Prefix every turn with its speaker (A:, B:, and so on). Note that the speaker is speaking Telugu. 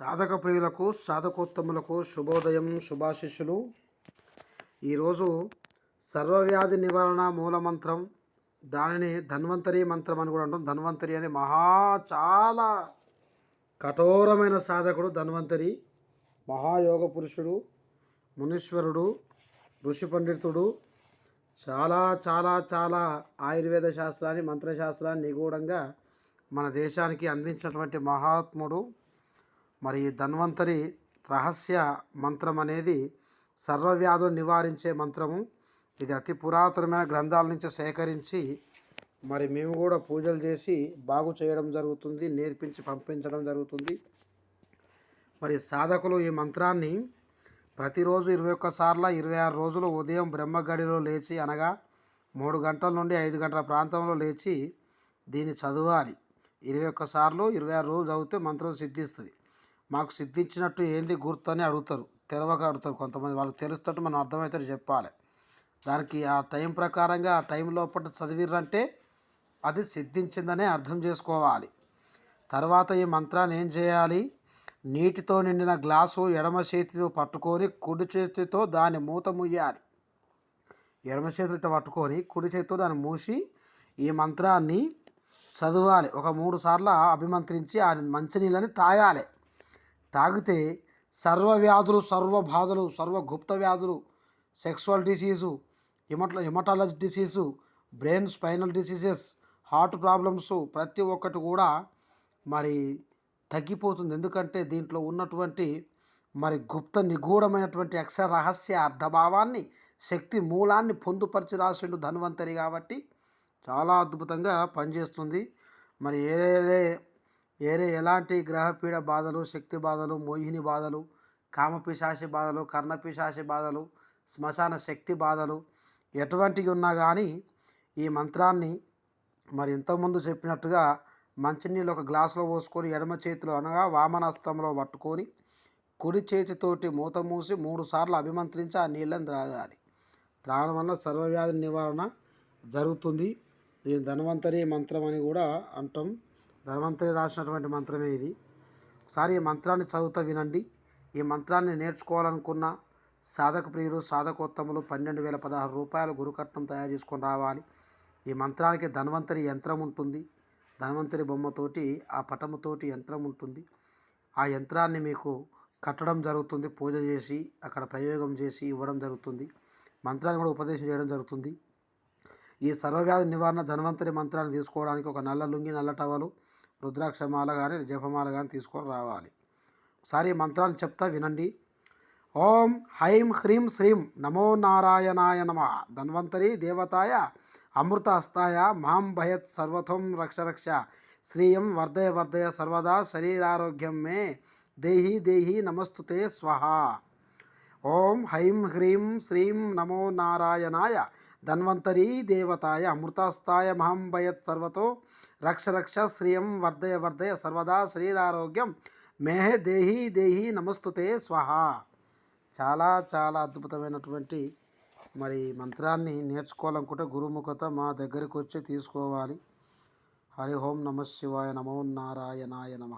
A: సాధక ప్రియులకు సాధకోత్తములకు శుభోదయం శుభాశిష్యులు. ఈరోజు సర్వవ్యాధి నివారణ మూల మంత్రం దానిని ధన్వంతరి మంత్రం అని కూడా అంటాం. ధన్వంతరి అనే మహా చాలా కఠోరమైన సాధకుడు ధన్వంతరి. మహాయోగ పురుషుడు మునీశ్వరుడు ఋషి పండితుడు చాలా చాలా చాలా ఆయుర్వేద శాస్త్రాన్ని మంత్రశాస్త్రాన్ని నిగూఢంగా మన దేశానికి అందించినటువంటి మహాత్ముడు. మరి ఈ ధన్వంతరి రహస్య మంత్రం అనేది సర్వవ్యాధులు నివారించే మంత్రము. ఇది అతి పురాతనమైన గ్రంథాల నుంచి సేకరించి మరి మేము కూడా పూజలు చేసి బాగు చేయడం జరుగుతుంది నేర్పించి పంపించడం జరుగుతుంది. మరి సాధకులు ఈ మంత్రాన్ని ప్రతిరోజు ఇరవై ఒక్కసార్ల ఇరవై ఆరు రోజులు ఉదయం బ్రహ్మగడిలో లేచి అనగా మూడు గంటల నుండి ఐదు గంటల ప్రాంతంలో లేచి దీన్ని చదవాలి. ఇరవై ఒక్కసార్లు ఇరవై ఆరు రోజులు చదివితే మంత్రం సిద్ధిస్తుంది. మాకు సిద్ధించినట్టు ఏంది గుర్తు అని అడుగుతారు. తెలవక అడుగుతారు కొంతమంది. వాళ్ళకి తెలుస్తట్టు మనం అర్థమవుతారు చెప్పాలి. దానికి ఆ టైం ప్రకారంగా ఆ టైం లోపల చదివిర్రంటే అది సిద్ధించిందనే అర్థం చేసుకోవాలి. తర్వాత ఈ మంత్రాన్ని ఏం చేయాలి? నీటితో నిండిన గ్లాసు ఎడమ చేతితో పట్టుకొని కుడి చేతితో దాన్ని మూత ముయ్యాలి ఎడమ చేతితో పట్టుకొని కుడి చేతితో దాన్ని మూసి ఈ మంత్రాన్ని చదవాలి. ఒక మూడు సార్లు అభిమంత్రించి ఆ మంచినీళ్ళని తాగాలి. తాగితే సర్వ వ్యాధులు సర్వ బాధలు సర్వ గుప్త వ్యాధులు sexual disease హిమట haematology disease brain spinal diseases heart problems ప్రతి ఒక్కటి కూడా మరి తగ్గిపోతుంది. ఎందుకంటే దీంట్లో ఉన్నటువంటి మరి గుప్త నిగూఢమైనటువంటి అక్షర రహస్య అర్ధభావాన్ని శక్తి మూలాన్ని పొందుపరిచి రాసిండు ధన్వంతరి కాబట్టి చాలా అద్భుతంగా పనిచేస్తుంది. మరి ఏదే వేరే ఎలాంటి గ్రహపీడ బాధలు శక్తి బాధలు మోహిని బాధలు కామపిశాసి బాధలు కర్ణపిశాసి బాధలు శ్మశాన శక్తి బాధలు ఎటువంటివి ఉన్నా కానీ ఈ మంత్రాన్ని మరి ఇంతకుముందు చెప్పినట్టుగా మంచినీళ్ళు ఒక గ్లాసులో పోసుకొని ఎడమ చేతిలో అనగా వామనస్తంలో పట్టుకొని కుడి చేతితోటి మూత మూసి మూడు సార్లు అభిమంత్రించి ఆ నీళ్ళని త్రాగాలి. త్రాగడం వల్ల సర్వవ్యాధి నివారణ జరుగుతుంది. దీని ధన్వంతరి మంత్రం అని కూడా అంటాం. ధన్వంతరి రాసినటువంటి మంత్రమే ఇది. ఒకసారి ఈ మంత్రాన్ని చదువుతా వినండి. ఈ మంత్రాన్ని నేర్చుకోవాలనుకున్న సాధక ప్రియులు సాధకోత్తములు పన్నెండు వేల పదహారు రూపాయలు గురుకట్నం తయారు చేసుకొని రావాలి. ఈ మంత్రానికి ధన్వంతరి యంత్రం ఉంటుంది. ధన్వంతరి బొమ్మతోటి ఆ పటముతోటి యంత్రం ఉంటుంది. ఆ యంత్రాన్ని మీకు కట్టడం జరుగుతుంది. పూజ చేసి అక్కడ ప్రయోగం చేసి ఇవ్వడం జరుగుతుంది. మంత్రాన్ని కూడా ఉపదేశం చేయడం జరుగుతుంది. ఈ సర్వవ్యాధి నివారణ ధన్వంతరి మంత్రాన్ని తీసుకోవడానికి ఒక నల్ల లుంగి నల్ల టవలు రుద్రాక్షమాల కానీ జపమాల కానీ తీసుకొని రావాలి. ఒకసారి మంత్రాన్ని చెప్తా వినండి. ఓం హైం హ్రీం శ్రీం నమో నారాయణాయ నమ. ధన్వంతరి దేవతాయ అమృత హస్తాయ మాం భయత్ సర్వథం రక్ష రక్ష. శ్రీయం వర్ధయ వర్ధయ సర్వదా శరీరారోగ్యం మే. దేహి దేహి నమస్తుతే స్వహ. ఓం హైం హ్రీం శ్రీం నమో నారాయణాయ ధన్వంతరీ దేవతాయ అమృతాస్తాయ మహం భయత్ సర్వతో రక్ష రక్ష శ్రియం వర్ధయ వర్ధయ సర్వదా శరీరారోగ్యం మేహే దేహి దేహి నమస్తుతే స్వహ. చాలా చాలా అద్భుతమైనటువంటి మరి మంత్రాన్ని నేర్చుకోవాలనుకుంటే గురుముఖత మా దగ్గరికి వచ్చి తీసుకోవాలి. హరి ఓం నమ శివాయ నమో నారాయణాయ నమ.